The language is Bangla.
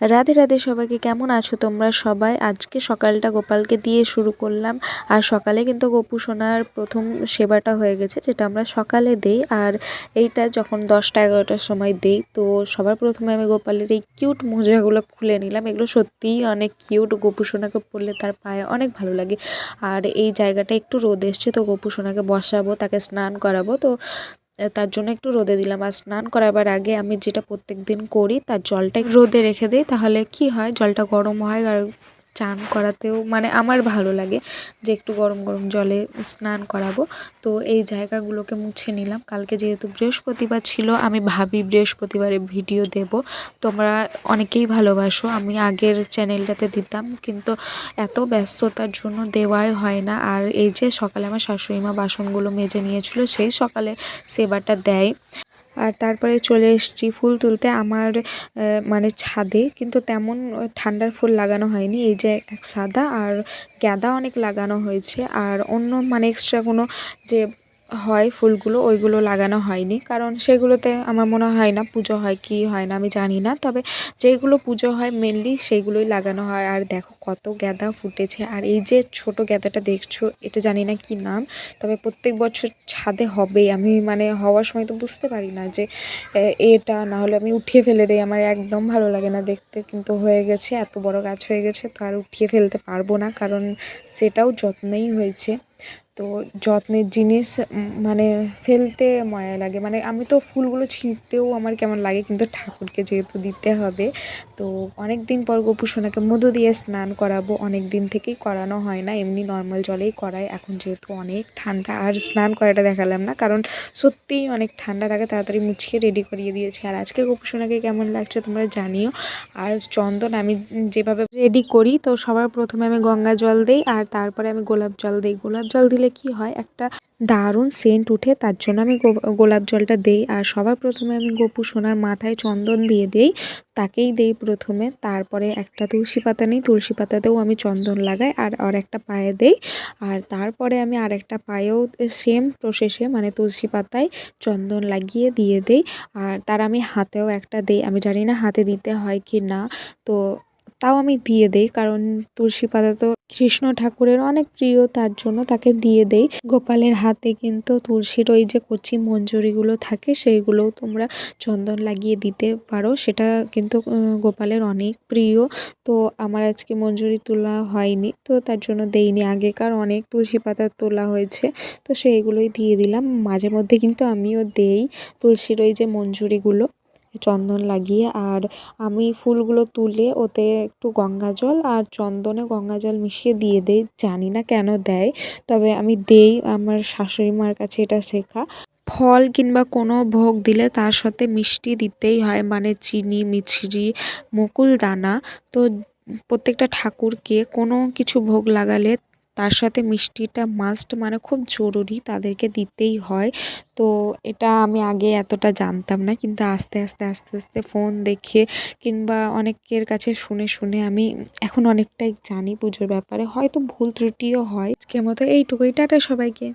রাধে রাধে সবাইকে কেমন আছো তোমরা সবাই? আজকে সকালটা গোপালকে দিয়ে শুরু করলাম। আর সকালে কিন্তু গোপু সোনার প্রথম সেবাটা হয়ে গেছে, যেটা আমরা সকালে দেই। আর এইটা যখন দশটা এগারোটার সময় দেই, তো সবার প্রথমে আমি গোপালের এই কিউট মোজাগুলো খুলে নিলাম। এগুলো সত্যিই অনেক কিউট। গোপু সোনাকে পরলে তার পায়ে অনেক ভালো লাগে। আর এই জায়গাটা একটু রোদ এসছে, তো গোপু সোনাকে বসাবো, তাকে স্নান করাবো। তো তার জন্য একটু রোদে দিলাম। আর স্নান করাবার আগে আমি যেটা প্রত্যেক দিন করি, তার জলটা রোদে রেখে দিই, তাহলে কি হয়? জলটা গরম হয় আর চান করাতেও মানে আমার ভালো লাগে যে একটু গরম গরম জলে স্নান করাবো। তো এই জায়গাগুলোকে মুছে নিলাম। কালকে যেহেতু বৃহস্পতিবার ছিল, আমি ভাবি বৃহস্পতিবারে ভিডিও দেব। তোমরা অনেকেই ভালোবাসো, আমি আগের চ্যানেলটাতে দিতাম, কিন্তু এত ব্যস্ততার জন্য দেওয়াই হয় না। আর এই যে সকালে আমার শাশুড়ি মা বাসনগুলো মেজে নিয়েছিল, সেই সকালে সেবাটা দেয়। আর তারপরে চলে এসেছি ফুল তুলতে আমার মানে ছাদে। কিন্তু তেমন ঠান্ডার ফুল লাগানো হয়নি। এই যে এক সাদা আর গাঁদা অনেক লাগানো হয়েছে। আর অন্য মানে এক্সট্রা কোনো যে হয়, ফুলগুলো ওইগুলো লাগানো হয়নি। কারণ সেগুলোতে আমার মনে হয় না পুজো হয়, কি হয় না আমি জানি না। তবে যেগুলো পুজো হয় মেনলি সেইগুলোই লাগানো হয়। আর দেখো কত গ্যাদা ফুটেছে। আর এই যে ছোট গ্যাদাটা দেখছ, এটা জানি না কি নাম, তবে প্রত্যেক বছর ছাদে হবেই। আমি মানে হওয়ার সময় তো বুঝতে পারি না যে এটা না হলে আমি উঠিয়ে ফেলে দিই। আমার একদম ভালো লাগে না দেখতে। কিন্তু হয়ে গেছে, এত বড় গাছ হয়ে গেছে, তো আর উঠিয়ে ফেলতে পারব না। কারণ সেটাও যত্নেই হয়েছে। তো যত্নের জিনিস মানে ফেলতে মায়া লাগে। মানে আমি তো ফুলগুলো ছিঁড়তেও আমার কেমন লাগে, কিন্তু ঠাকুরকে যেহেতু দিতে হবে, তো অনেক দিন পর গোপু সোনাকে মধু দিয়ে স্নান করাবো। অনেক দিন থেকেই করানো হয় না, এমনি নর্মাল জলেই করায়। এখন যেহেতু অনেক ঠান্ডা, আর স্নান করাটা দেখালাম না, কারণ সত্যিই অনেক ঠান্ডা থাকে, তাড়াতাড়ি মুছিয়ে রেডি করিয়ে দিয়েছি। আর আজকে গোপু সোনাকে কেমন লাগছে তোমরা জানিও। আর চন্দন আমি যেভাবে রেডি করি, তো সবার প্রথমে আমি গঙ্গা জল দিই, আর তারপরে আমি গোলাপ জল দিই। গোলাপ জল দিলে কি হয়? একটা দারুণ সেন্ট উঠে, তার জন্য আমি গোলাপ জলটা দেই। আর সবার প্রথমে আমি গোপু সোনার মাথায় চন্দন দিয়ে দেই, তাকেই দেই প্রথমে। তারপরে একটা তুলসী পাতা নিই, তুলসী পাতাতেও আমি চন্দন লাগাই আর আর একটা পায়ে দেই। আর তারপরে আমি আর একটা পায়েও সেম প্রসেসে মানে তুলসী পাতায় চন্দন লাগিয়ে দিয়ে দেই। আর তার আমি হাতেও একটা দেই। আমি জানি না হাতে দিতে হয় কি না। তো তাও আমি দিয়ে দেই, কারণ তুলসী পাতা তো কৃষ্ণ ঠাকুরের অনেক প্রিয়, তার জন্য তাকে দিয়ে দেই। গোপালের হাতে কিন্তু তুলসীর ওই যে কচি মঞ্জুরিগুলো থাকে, সেইগুলোও তোমরা চন্দন লাগিয়ে দিতে পারো, সেটা কিন্তু গোপালের অনেক প্রিয়। তো আমার আজকে মঞ্জুরি তোলা হয়নি, তো তার জন্য দেইনি। আগেকার অনেক তুলসী পাতা তোলা হয়েছে, তো সেইগুলোই দিয়ে দিলাম। মাঝে মধ্যে কিন্তু আমিও দেই তুলসীর ওই যে মঞ্জুরিগুলো। চন্দন লাগিয়ে আর আমি ফুলগুলো তুলে ওতে একটু গঙ্গা জল আর চন্দনে গঙ্গা জল মিশিয়ে দিয়ে দেই। জানি না কেন দেয়, তবে আমি দেই, আমার শাশুড়ি মার কাছে এটা শেখা। ফল কিংবা কোনো ভোগ দিলে তার সাথে মিষ্টি দিতেই হয় মানে চিনি, মিছরি, মুকুল দানা। তো প্রত্যেকটা ঠাকুরকে কোনো কিছু ভোগ লাগালে তার সাথে মিষ্টিটা মাস্ট মানে খুব জরুরি তাদেরকে দিতেই হয়। তো এটা আমি আগে এতটা জানতাম না কিন্তু আস্তে আস্তে আস্তে আস্তে ফোন দেখে কিংবা অনেকের কাছে শুনে শুনে আমি এখন অনেকটাই জানি পুজোর ব্যাপারে। হয়তো ভুল ত্রুটিও হয়। আজকের মতো এইটুকুই। টাটা সবাইকে।